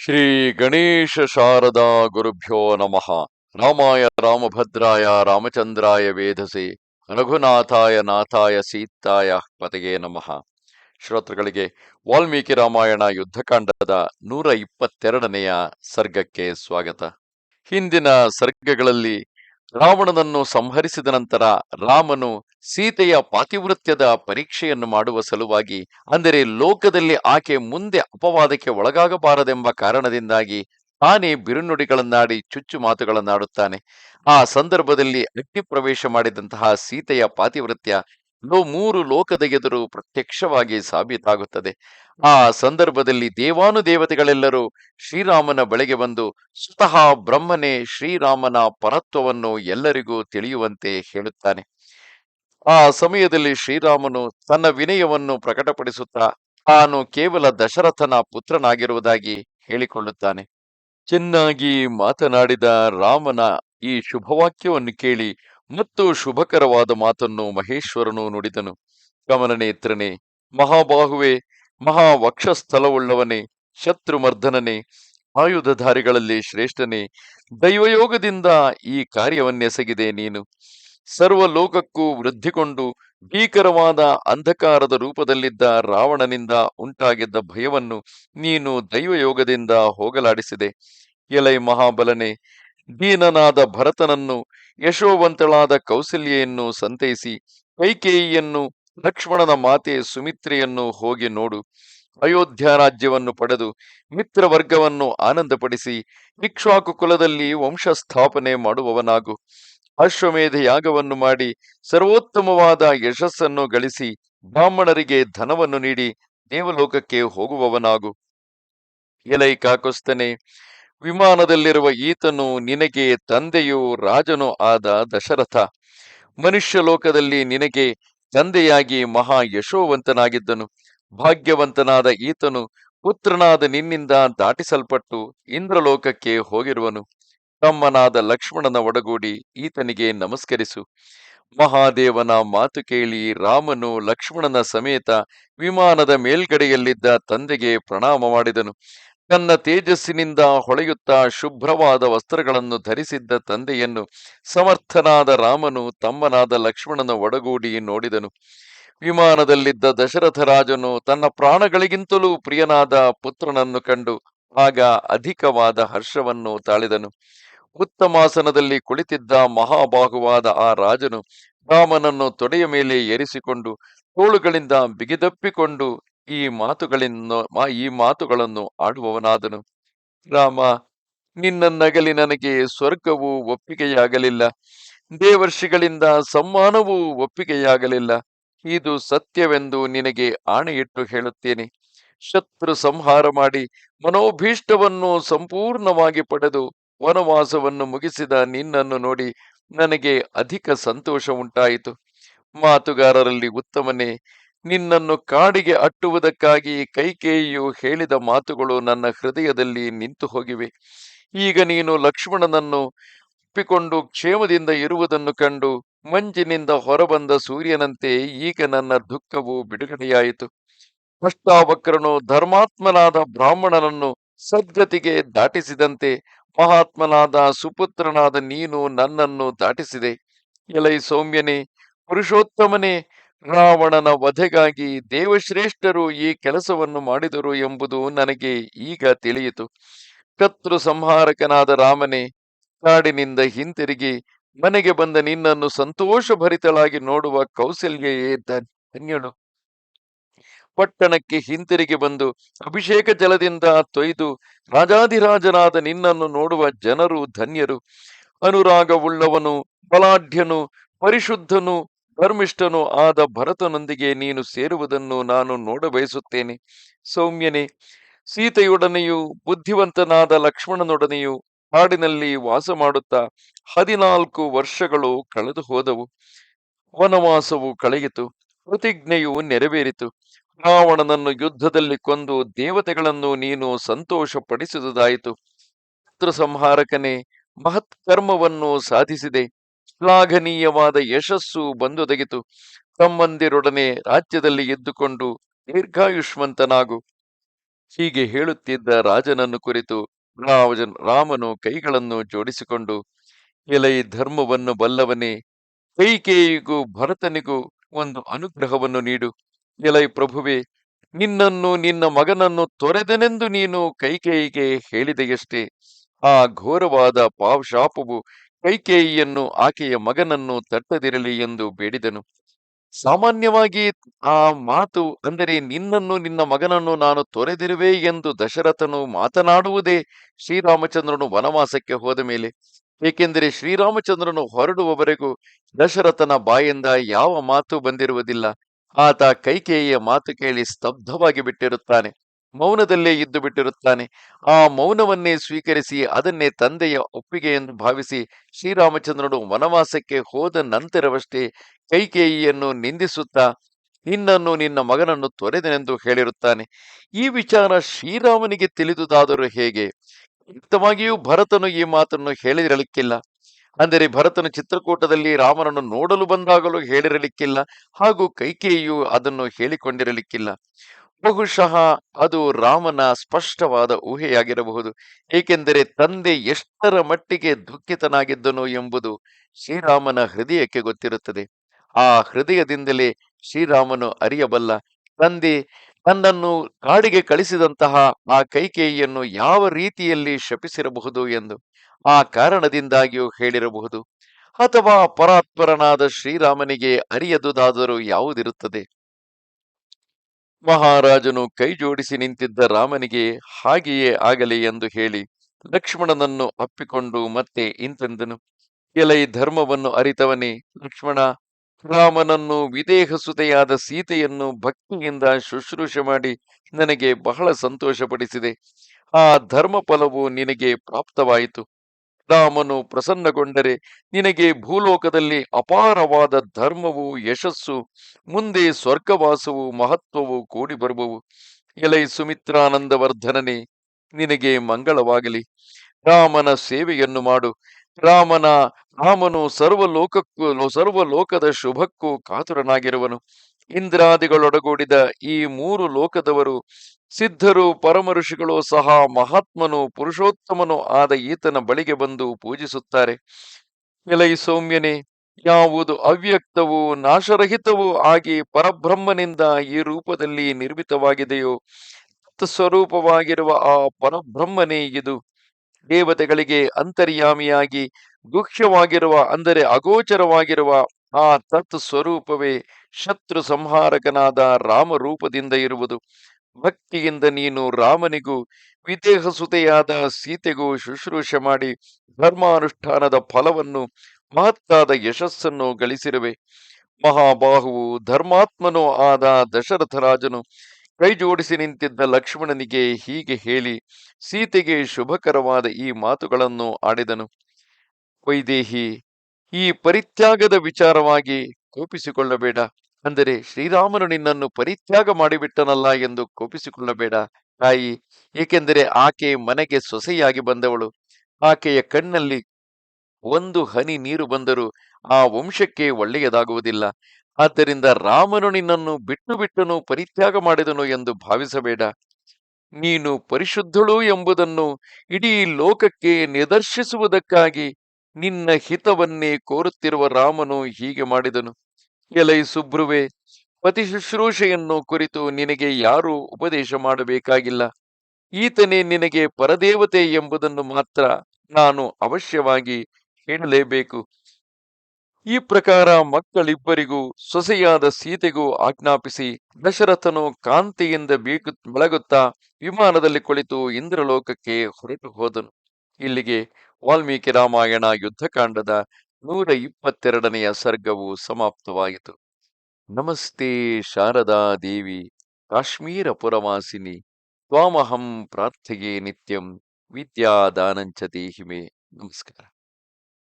ಶ್ರೀ ಗಣೇಶ ಶಾರದಾ ಗುರುಭ್ಯೋ ನಮಃ. ರಾಮಾಯ ರಾಮಭದ್ರಾಯ ರಾಮಚಂದ್ರಾಯ ವೇಧಸೆ ರಘುನಾಥಾಯ ನಾಥಾಯ ಸೀತಾಯ ಪತೆಗೆ ನಮಃ. ಶ್ರೋತೃಗಳಿಗೆ ವಾಲ್ಮೀಕಿ ರಾಮಾಯಣ ಯುದ್ಧಕಾಂಡದ ನೂರ ಇಪ್ಪತ್ತೆರಡನೆಯ ಸರ್ಗಕ್ಕೆ ಸ್ವಾಗತ. ಹಿಂದಿನ ಸರ್ಗಗಳಲ್ಲಿ ರಾವಣನನ್ನು ಸಂಹರಿಸಿದ ನಂತರ ರಾಮನು ಸೀತೆಯ ಪಾತಿವೃತ್ಯದ ಪರೀಕ್ಷೆಯನ್ನು ಮಾಡುವ ಸಲುವಾಗಿ, ಅಂದರೆ ಲೋಕದಲ್ಲಿ ಆಕೆ ಮುಂದೆ ಅಪವಾದಕ್ಕೆ ಒಳಗಾಗಬಾರದೆಂಬ ಕಾರಣದಿಂದಾಗಿ ತಾನೇ ಬಿರುನುಡಿಗಳನ್ನಾಡಿ ಚುಚ್ಚು ಮಾತುಗಳನ್ನಾಡುತ್ತಾನೆ. ಆ ಸಂದರ್ಭದಲ್ಲಿ ಅಗ್ನಿ ಪ್ರವೇಶ ಮಾಡಿದಂತಹ ಸೀತೆಯ ಪಾತಿವೃತ್ಯ ಮೂರು ಲೋಕದ ಎದುರು ಪ್ರತ್ಯಕ್ಷವಾಗಿ ಸಾಬೀತಾಗುತ್ತದೆ. ಆ ಸಂದರ್ಭದಲ್ಲಿ ದೇವಾನುದೇವತೆಗಳೆಲ್ಲರೂ ಶ್ರೀರಾಮನ ಬಳಿಗೆ ಬಂದು ಸ್ವತಃ ಬ್ರಹ್ಮನೇ ಶ್ರೀರಾಮನ ಪರತ್ವವನ್ನು ಎಲ್ಲರಿಗೂ ತಿಳಿಯುವಂತೆ ಹೇಳುತ್ತಾನೆ. ಆ ಸಮಯದಲ್ಲಿ ಶ್ರೀರಾಮನು ತನ್ನ ವಿನಯವನ್ನು ಪ್ರಕಟಪಡಿಸುತ್ತಾ ತಾನು ಕೇವಲ ದಶರಥನ ಪುತ್ರನಾಗಿರುವುದಾಗಿ ಹೇಳಿಕೊಳ್ಳುತ್ತಾನೆ. ಚೆನ್ನಾಗಿ ಮಾತನಾಡಿದ ರಾಮನ ಈ ಶುಭವಾಕ್ಯವನ್ನು ಕೇಳಿ ಮತ್ತು ಶುಭಕರವಾದ ಮಾತನ್ನು ಮಹೇಶ್ವರನು ನುಡಿದನು. ಗಮನನೇತ್ರನೇ, ಮಹಾಬಾಹುವೆ ಮಹಾವಕ್ಷಸ್ಥಲವುಳ್ಳವನೇ ಶತ್ರುಮರ್ದನನೇ, ಆಯುಧಧಾರಿಗಳಲ್ಲಿ ಶ್ರೇಷ್ಠನೇ, ದೈವಯೋಗದಿಂದ ಈ ಕಾರ್ಯವನ್ನೆಸಗಿದೆ ನೀನು. ಸರ್ವ ಲೋಕಕ್ಕೂ ವೃದ್ಧಿಕೊಂಡು ಭೀಕರವಾದ ಅಂಧಕಾರದ ರೂಪದಲ್ಲಿದ್ದ ರಾವಣನಿಂದ ಉಂಟಾಗಿದ್ದ ಭಯವನ್ನು ನೀನು ದೈವಯೋಗದಿಂದ ಹೋಗಲಾಡಿಸಿದೆ. ಎಲೈ ಮಹಾಬಲನೆ, ದೀನನಾದ ಭರತನನ್ನು ಯಶೋವಂತಳಾದ ಕೌಸಲ್ಯೆಯನ್ನು ಸಂತೈಸಿ, ಕೈಕೇಯಿಯನ್ನು, ಲಕ್ಷ್ಮಣನ ಮಾತೆ ಸುಮಿತ್ರೆಯನ್ನು ಹೋಗಿ ನೋಡು. ಅಯೋಧ್ಯ ರಾಜ್ಯವನ್ನು ಪಡೆದು ಮಿತ್ರವರ್ಗವನ್ನು ಆನಂದಪಡಿಸಿ ಇಕ್ಷ್ವಾಕು ಕುಲದಲ್ಲಿ ವಂಶ ಸ್ಥಾಪನೆ ಮಾಡುವವನಾಗು. ಅಶ್ವಮೇಧ ಯಾಗವನ್ನು ಮಾಡಿ ಸರ್ವೋತ್ತಮವಾದ ಯಶಸ್ಸನ್ನು ಗಳಿಸಿ, ಬ್ರಾಹ್ಮಣರಿಗೆ ಧನವನ್ನು ನೀಡಿ ದೇವಲೋಕಕ್ಕೆ ಹೋಗುವವನಾಗು. ಎಲೈ ಕಾಕುಸ್ತನೆ ವಿಮಾನದಲ್ಲಿರುವ ಈತನು ನಿನಗೆ ತಂದೆಯೂ ರಾಜನೂ ಆದ ದಶರಥ. ಮನುಷ್ಯ ಲೋಕದಲ್ಲಿ ನಿನಗೆ ತಂದೆಯಾಗಿ ಮಹಾ ಯಶೋವಂತನಾಗಿದ್ದನು. ಭಾಗ್ಯವಂತನಾದ ಈತನು ಪುತ್ರನಾದ ನಿನ್ನಿಂದ ದಾಟಿಸಲ್ಪಟ್ಟು ಇಂದ್ರಲೋಕಕ್ಕೆ ಹೋಗಿರುವನು. ತಮ್ಮನಾದ ಲಕ್ಷ್ಮಣನ ಒಡಗೂಡಿ ಈತನಿಗೆ ನಮಸ್ಕರಿಸು. ಮಹಾದೇವನ ಮಾತು ಕೇಳಿ ರಾಮನು ಲಕ್ಷ್ಮಣನ ಸಮೇತ ವಿಮಾನದ ಮೇಲ್ಗಡೆಯಲ್ಲಿದ್ದ ತಂದೆಗೆ ಪ್ರಣಾಮ ಮಾಡಿದನು. ತನ್ನ ತೇಜಸ್ಸಿನಿಂದ ಹೊಳೆಯುತ್ತಾ ಶುಭ್ರವಾದ ವಸ್ತ್ರಗಳನ್ನು ಧರಿಸಿದ್ದ ತಂದೆಯನ್ನು ಸಮರ್ಥನಾದ ರಾಮನು ತಮ್ಮನಾದ ಲಕ್ಷ್ಮಣನ ಒಡಗೂಡಿ ನೋಡಿದನು. ವಿಮಾನದಲ್ಲಿದ್ದ ದಶರಥ ರಾಜನು ತನ್ನ ಪ್ರಾಣಗಳಿಗಿಂತಲೂ ಪ್ರಿಯನಾದ ಪುತ್ರನನ್ನು ಕಂಡು ಆಗ ಅಧಿಕವಾದ ಹರ್ಷವನ್ನು ತಾಳಿದನು. ಉತ್ತಮಾಸನದಲ್ಲಿ ಕುಳಿತಿದ್ದ ಮಹಾಬಾಹುವಾದ ಆ ರಾಜನು ರಾಮನನ್ನು ತೊಡೆಯ ಮೇಲೆ ಏರಿಸಿಕೊಂಡು ತೋಳುಗಳಿಂದ ಬಿಗಿದಪ್ಪಿಕೊಂಡು ಈ ಮಾತುಗಳನ್ನು ಈ ಮಾತುಗಳನ್ನು ಆಡುವವನಾದನು. ರಾಮ, ನಿನ್ನ ನಗಲಿ ನನಗೆ ಸ್ವರ್ಗವು ಒಪ್ಪಿಗೆಯಾಗಲಿಲ್ಲ. ದೇವರ್ಷಿಗಳಿಂದ ಸಮ್ಮಾನವೂ ಒಪ್ಪಿಗೆಯಾಗಲಿಲ್ಲ. ಇದು ಸತ್ಯವೆಂದು ನಿನಗೆ ಆಣೆಯಿಟ್ಟು ಹೇಳುತ್ತೇನೆ. ಶತ್ರು ಸಂಹಾರ ಮಾಡಿ ಮನೋಭೀಷ್ಟವನ್ನು ಸಂಪೂರ್ಣವಾಗಿ ಪಡೆದು ವನವಾಸವನ್ನು ಮುಗಿಸಿದ ನಿನ್ನನ್ನು ನೋಡಿ ನನಗೆ ಅಧಿಕ ಸಂತೋಷ ಉಂಟಾಯಿತು ಮಾತುಗಾರರಲ್ಲಿ ಉತ್ತಮನೇ ನಿನ್ನನ್ನು ಕಾಡಿಗೆ ಅಟ್ಟುವುದಕ್ಕಾಗಿ ಕೈಕೇಯಿಯು ಹೇಳಿದ ಮಾತುಗಳು ನನ್ನ ಹೃದಯದಲ್ಲಿ ನಿಂತು ಹೋಗಿವೆ. ಈಗ ನೀನು ಲಕ್ಷ್ಮಣನನ್ನು ಒಪ್ಪಿಕೊಂಡು ಕ್ಷೇಮದಿಂದ ಇರುವುದನ್ನು ಕಂಡು ಮಂಜಿನಿಂದ ಹೊರಬಂದ ಸೂರ್ಯನಂತೆ ಈಗ ನನ್ನ ದುಃಖವು ಬಿಡುಗಡೆಯಾಯಿತು. ಅಷ್ಟಾವಕ್ರನು ಧರ್ಮಾತ್ಮನಾದ ಬ್ರಾಹ್ಮಣನನ್ನು ಸದ್ಗತಿಗೆ ದಾಟಿಸಿದಂತೆ ಮಹಾತ್ಮನಾದ ಸುಪುತ್ರನಾದ ನೀನು ನನ್ನನ್ನು ದಾಟಿಸಿದೆ. ಎಲೈ ಸೌಮ್ಯನೇ, ಪುರುಷೋತ್ತಮನೇ ರಾವಣನ ವಧೆಗಾಗಿ ದೇವಶ್ರೇಷ್ಠರು ಈ ಕೆಲಸವನ್ನು ಮಾಡಿದರು ಎಂಬುದು ನನಗೆ ಈಗ ತಿಳಿಯಿತು. ಕತ್ರು ಸಂಹಾರಕನಾದ ರಾಮನೇ, ಕಾಡಿನಿಂದ ಹಿಂತಿರುಗಿ, ಮನೆಗೆ ಬಂದ ನಿನ್ನನ್ನು ಸಂತೋಷಭರಿತಳಾಗಿ ನೋಡುವ ಕೌಸಲ್ಯೆಯೇ ಧನ್ಯಳು. ಪಟ್ಟಣಕ್ಕೆ ಹಿಂತಿರುಗಿ ಬಂದು ಅಭಿಷೇಕ ಜಲದಿಂದ ತೊಯ್ದು ರಾಜಾಧಿರಾಜನಾದ ನಿನ್ನನ್ನು ನೋಡುವ ಜನರು ಧನ್ಯರು. ಅನುರಾಗವುಳ್ಳವನು, ಬಲಾಢ್ಯನು, ಪರಿಶುದ್ಧನು ಧರ್ಮಿಷ್ಠನು ಆದ ಭರತನೊಂದಿಗೆ ನೀನು ಸೇರುವುದನ್ನು ನಾನು ನೋಡಬಯಸುತ್ತೇನೆ ಸೌಮ್ಯನೇ, ಸೀತೆಯೊಡನೆಯೂ ಬುದ್ಧಿವಂತನಾದ ಲಕ್ಷ್ಮಣನೊಡನೆಯೂ ಕಾಡಿನಲ್ಲಿ ವಾಸ ಮಾಡುತ್ತಾ ಹದಿನಾಲ್ಕು ವರ್ಷಗಳು ಕಳೆದು ಹೋದವು. ವನವಾಸವು ಕಳೆಯಿತು. ಪ್ರತಿಜ್ಞೆಯು ನೆರವೇರಿತು. ರಾವಣನನ್ನು ಯುದ್ಧದಲ್ಲಿ ಕೊಂದು ದೇವತೆಗಳನ್ನು ನೀನು ಸಂತೋಷಪಡಿಸಿದುದಾಯಿತು. ಪುತ್ರ ಸಂಹಾರಕನೇ, ಮಹತ್ಕರ್ಮವನ್ನು ಸಾಧಿಸಿದೆ. ಶ್ಲಾಘನೀಯವಾದ ಯಶಸ್ಸು ಬಂದೊದಗಿತು ತಮ್ಮಂದಿರೊಡನೆ ರಾಜ್ಯದಲ್ಲಿ ಎದ್ದುಕೊಂಡು ದೀರ್ಘಾಯುಷ್ಮಂತನಾಗು. ಹೀಗೆ ಹೇಳುತ್ತಿದ್ದ ರಾಜನನ್ನು ಕುರಿತು ರಾಮನು ಕೈಗಳನ್ನು ಜೋಡಿಸಿಕೊಂಡು, ಎಲೈ ಧರ್ಮವನ್ನು ಬಲ್ಲವನೇ, ಕೈಕೇಯಿಗೂ ಭರತನಿಗೂ ಒಂದು ಅನುಗ್ರಹವನ್ನು ನೀಡು. ಎಲೈ ಪ್ರಭುವೆ, ನಿನ್ನನ್ನು, ನಿನ್ನ ಮಗನನ್ನು ತೊರೆದನೆಂದು ನೀನು ಕೈಕೇಯಿಗೆ ಹೇಳಿದೆಯಷ್ಟೇ. ಆ ಘೋರವಾದ ಪಾವಶಾಪವು ಕೈಕೇಯಿಯನ್ನು ಆಕೆಯ ಮಗನನ್ನು ತಟ್ಟದಿರಲಿ ಎಂದು ಬೇಡಿದನು. ಸಾಮಾನ್ಯವಾಗಿ ಆ ಮಾತು ಅಂದರೆ, ನಿನ್ನನ್ನು ನಿನ್ನ ಮಗನನ್ನು ನಾನು ತೊರೆದಿರುವೆ ಎಂದು ದಶರಥನು ಮಾತನಾಡುವುದೇ ಶ್ರೀರಾಮಚಂದ್ರನು ವನವಾಸಕ್ಕೆ ಹೋದ ಮೇಲೆ. ಏಕೆಂದರೆ, ಶ್ರೀರಾಮಚಂದ್ರನು ಹೊರಡುವವರೆಗೂ ದಶರಥನ ಬಾಯಿಂದ ಯಾವ ಮಾತು ಬಂದಿರುವುದಿಲ್ಲ. ಆತ ಕೈಕೇಯಿಯ ಮಾತು ಕೇಳಿ ಸ್ತಬ್ಧವಾಗಿ ಬಿಟ್ಟಿರುತ್ತಾನೆ. ಮೌನದಲ್ಲೇ ಇದ್ದು ಬಿಟ್ಟಿರುತ್ತಾನೆ. ಆ ಮೌನವನ್ನೇ ಸ್ವೀಕರಿಸಿ ಅದನ್ನೇ ತಂದೆಯ ಒಪ್ಪಿಗೆ ಎಂದು ಭಾವಿಸಿ ಶ್ರೀರಾಮಚಂದ್ರನು ವನವಾಸಕ್ಕೆ ಹೋದ ನಂತರವಷ್ಟೇ ಕೈಕೇಯಿಯನ್ನು ನಿಂದಿಸುತ್ತಾ, ನಿನ್ನನ್ನು ನಿನ್ನ ಮಗನನ್ನು ತೊರೆದನೆಂದು ಹೇಳಿರುತ್ತಾನೆ. ಈ ವಿಚಾರ ಶ್ರೀರಾಮನಿಗೆ ತಿಳಿದುದಾದರೂ ಹೇಗೆ? ಉತ್ತಮವಾಗಿಯೂ ಭರತನು ಈ ಮಾತನ್ನು ಹೇಳಿರಲಿಕ್ಕಿಲ್ಲ. ಅಂದರೆ ಭರತನು ಚಿತ್ರಕೂಟದಲ್ಲಿ ರಾಮನನ್ನು ನೋಡಲು ಬಂದಾಗಲೂ ಹೇಳಿರಲಿಕ್ಕಿಲ್ಲ ಹಾಗೂ ಕೈಕೇಯಿಯು ಅದನ್ನು ಹೇಳಿಕೊಂಡಿರಲಿಕ್ಕಿಲ್ಲ. ಬಹುಶಃ ಅದು ರಾಮನ ಸ್ಪಷ್ಟವಾದ ಊಹೆಯಾಗಿರಬಹುದು. ಏಕೆಂದರೆ ತಂದೆ ಎಷ್ಟರ ಮಟ್ಟಿಗೆ ದುಃಖಿತನಾಗಿದ್ದನು ಎಂಬುದು ಶ್ರೀರಾಮನ ಹೃದಯಕ್ಕೆ ಗೊತ್ತಿರುತ್ತದೆ. ಆ ಹೃದಯದಿಂದಲೇ ಶ್ರೀರಾಮನು ಅರಿಯಬಲ್ಲ, ತಂದೆ, ತನ್ನನ್ನು ಕಾಡಿಗೆ ಕಳಿಸಿದಂತಹ ಆ ಕೈಕೇಯಿಯನ್ನು ಯಾವ ರೀತಿಯಲ್ಲಿ ಶಪಿಸಿರಬಹುದು? ಎಂದು. ಆ ಕಾರಣದಿಂದಾಗಿಯೂ ಹೇಳಿರಬಹುದು. ಅಥವಾ ಪರಾತ್ಪರನಾದ ಶ್ರೀರಾಮನಿಗೆ ಅರಿಯದುದಾದರೂ ಯಾವುದಿರುತ್ತದೆ? ಮಹಾರಾಜನು ಕೈ ಜೋಡಿಸಿ ನಿಂತಿದ್ದ ರಾಮನಿಗೆ ಹಾಗೆಯೇ ಆಗಲಿ ಎಂದು ಹೇಳಿ ಲಕ್ಷ್ಮಣನನ್ನು ಅಪ್ಪಿಕೊಂಡು ಮತ್ತೆ ಇಂತೆಂದನು. ಎಲೈ ಧರ್ಮವನ್ನು ಅರಿತವನೇ ಲಕ್ಷ್ಮಣ, ರಾಮನನ್ನು ವಿದೇಹಸುತೆಯಾದ ಸೀತೆಯನ್ನು ಭಕ್ತಿಯಿಂದ ಶುಶ್ರೂಷೆ ಮಾಡಿ ನನಗೆ ಬಹಳ ಸಂತೋಷಪಡಿಸಿದೆ. ಆ ಧರ್ಮ ಫಲವು ನಿನಗೆ ಪ್ರಾಪ್ತವಾಯಿತು. ರಾಮನು ಪ್ರಸನ್ನಗೊಂಡರೆ, ನಿನಗೆ ಭೂಲೋಕದಲ್ಲಿ ಅಪಾರವಾದ ಧರ್ಮವು, ಯಶಸ್ಸು, ಮುಂದೆ ಸ್ವರ್ಗವಾಸವು, ಮಹತ್ವವು ಕೂಡಿ ಬರುವವು. ಎಲೈ ಸುಮಿತ್ರಾನಂದವರ್ಧನನೇ, ನಿನಗೆ ಮಂಗಳವಾಗಲಿ. ರಾಮನ ಸೇವೆಯನ್ನು ಮಾಡು. ರಾಮನ, ರಾಮನು ಸರ್ವಲೋಕಕ್ಕೂ, ಸರ್ವಲೋಕದ ಶುಭಕ್ಕೂ ಕಾತುರನಾಗಿರುವನು. ಇಂದ್ರಾದಿಗಳೊಡಗೂಡಿದ ಈ ಮೂರು ಲೋಕದವರು ಸಿದ್ಧರು ಪರಮ ಋಷಿಗಳು ಸಹ ಮಹಾತ್ಮನು ಪುರುಷೋತ್ತಮನು ಆದ ಈತನ ಬಳಿಗೆ ಬಂದು ಪೂಜಿಸುತ್ತಾರೆ. ಎಲೈ ಸೌಮ್ಯನೇ, ಯಾವುದು ಅವ್ಯಕ್ತವೂ ನಾಶರಹಿತವೂ ಆಗಿ ಪರಬ್ರಹ್ಮನಿಂದ ಈ ರೂಪದಲ್ಲಿ ನಿರ್ಮಿತವಾಗಿದೆಯೋ ಸ್ವರೂಪವಾಗಿರುವ ಆ ಪರಬ್ರಹ್ಮನೇ ಇದು. ದೇವತೆಗಳಿಗೆ ಅಂತರ್ಯಾಮಿಯಾಗಿ ಗುಖ್ಯವಾಗಿರುವ ಅಂದರೆ ಅಗೋಚರವಾಗಿರುವ ಆ ತತ್ ಸ್ವರೂಪವೇ ಶತ್ರು ಸಂಹಾರಕನಾದ ರಾಮರೂಪದಿಂದ ಇರುವುದು. ಭಕ್ತಿಯಿಂದ ನೀನು ರಾಮನಿಗೂ ವಿದೇಹಸುತೆಯಾದ ಸೀತೆಗೂ ಶುಶ್ರೂಷ ಮಾಡಿ ಧರ್ಮಾನುಷ್ಠಾನದ ಫಲವನ್ನು ಮಹತ್ತಾದ ಯಶಸ್ಸನ್ನು ಗಳಿಸಿರುವೆ. ಮಹಾಬಾಹುವು ಧರ್ಮಾತ್ಮನೂ ಆದ ದಶರಥರಾಜನು ಕೈಜೋಡಿಸಿ ನಿಂತಿದ್ದ ಲಕ್ಷ್ಮಣನಿಗೆ ಹೀಗೆ ಹೇಳಿ ಸೀತೆಗೆ ಶುಭಕರವಾದ ಈ ಮಾತುಗಳನ್ನು ಆಡಿದನು. ವೈದೇಹಿ ಈ ಪರಿತ್ಯಾಗದ ವಿಚಾರವಾಗಿ ಕೋಪಿಸಿಕೊಳ್ಳಬೇಡ. ಅಂದರೆ ಶ್ರೀರಾಮನು ನಿನ್ನನ್ನು ಪರಿತ್ಯಾಗ ಮಾಡಿಬಿಟ್ಟನಲ್ಲ ಎಂದು ಕೋಪಿಸಿಕೊಳ್ಳಬೇಡ ತಾಯಿ. ಏಕೆಂದರೆ ಆಕೆ ಮನೆಗೆ ಸೊಸೆಯಾಗಿ ಬಂದವಳು. ಆಕೆಯ ಕಣ್ಣಲ್ಲಿ ಒಂದು ಹನಿ ನೀರು ಬಂದರೂ ಆ ವಂಶಕ್ಕೆ ಒಳ್ಳೆಯದಾಗುವುದಿಲ್ಲ. ಆದ್ದರಿಂದ ರಾಮನು ನಿನ್ನನ್ನು ಬಿಟ್ಟು ಬಿಟ್ಟನು, ಪರಿತ್ಯಾಗ ಮಾಡಿದನು ಎಂದು ಭಾವಿಸಬೇಡ. ನೀನು ಪರಿಶುದ್ಧಳು ಎಂಬುದನ್ನು ಇಡೀ ಲೋಕಕ್ಕೆ ನಿದರ್ಶಿಸುವುದಕ್ಕಾಗಿ ನಿನ್ನ ಹಿತವನ್ನೇ ಕೋರುತ್ತಿರುವ ರಾಮನು ಹೀಗೆ ಮಾಡಿದನು. ಎಲೈ ಸುಬ್ರುವೆ, ಪತಿ ಶುಶ್ರೂಷೆಯನ್ನು ಕುರಿತು ನಿನಗೆ ಯಾರೂ ಉಪದೇಶ ಮಾಡಬೇಕಾಗಿಲ್ಲ. ಈತನೇ ನಿನಗೆ ಪರದೇವತೆ ಎಂಬುದನ್ನು ಮಾತ್ರ ನಾನು ಅವಶ್ಯವಾಗಿ ಹೇಳಲೇಬೇಕು. ಈ ಪ್ರಕಾರ ಮಕ್ಕಳಿಬ್ಬರಿಗೂ, ಸೊಸೆಯಾದ ಸೀತೆಗೂ ಆಜ್ಞಾಪಿಸಿ ದಶರಥನು ಕಾಂತಿಯಿಂದ ಬೀಗು ಬೆಳಗುತ್ತಾ ವಿಮಾನದಲ್ಲಿ ಕುಳಿತು ಇಂದ್ರಲೋಕಕ್ಕೆ ಹೊರಟು ಹೋದನು. ಇಲ್ಲಿಗೆ ವಾಲ್ಮೀಕಿ ರಾಮಾಯಣ ಯುದ್ಧಕಾಂಡದ ನೂರ ಇಪ್ಪತ್ತೆರಡನೆಯ ಸರ್ಗವು ಸಮಾಪ್ತವಾಯಿತು. ನಮಸ್ತೆ ಶಾರದಾ ದೇವಿ ಕಾಶ್ಮೀರ ಪುರವಾಸಿನಿ ತ್ವಾಮಹಂ ಪ್ರಾರ್ಥೆಯೇ ನಿತ್ಯಂ, ವಿದ್ಯಾದಾನಂಚ ದೇಹಿಮೆ. ನಮಸ್ಕಾರ.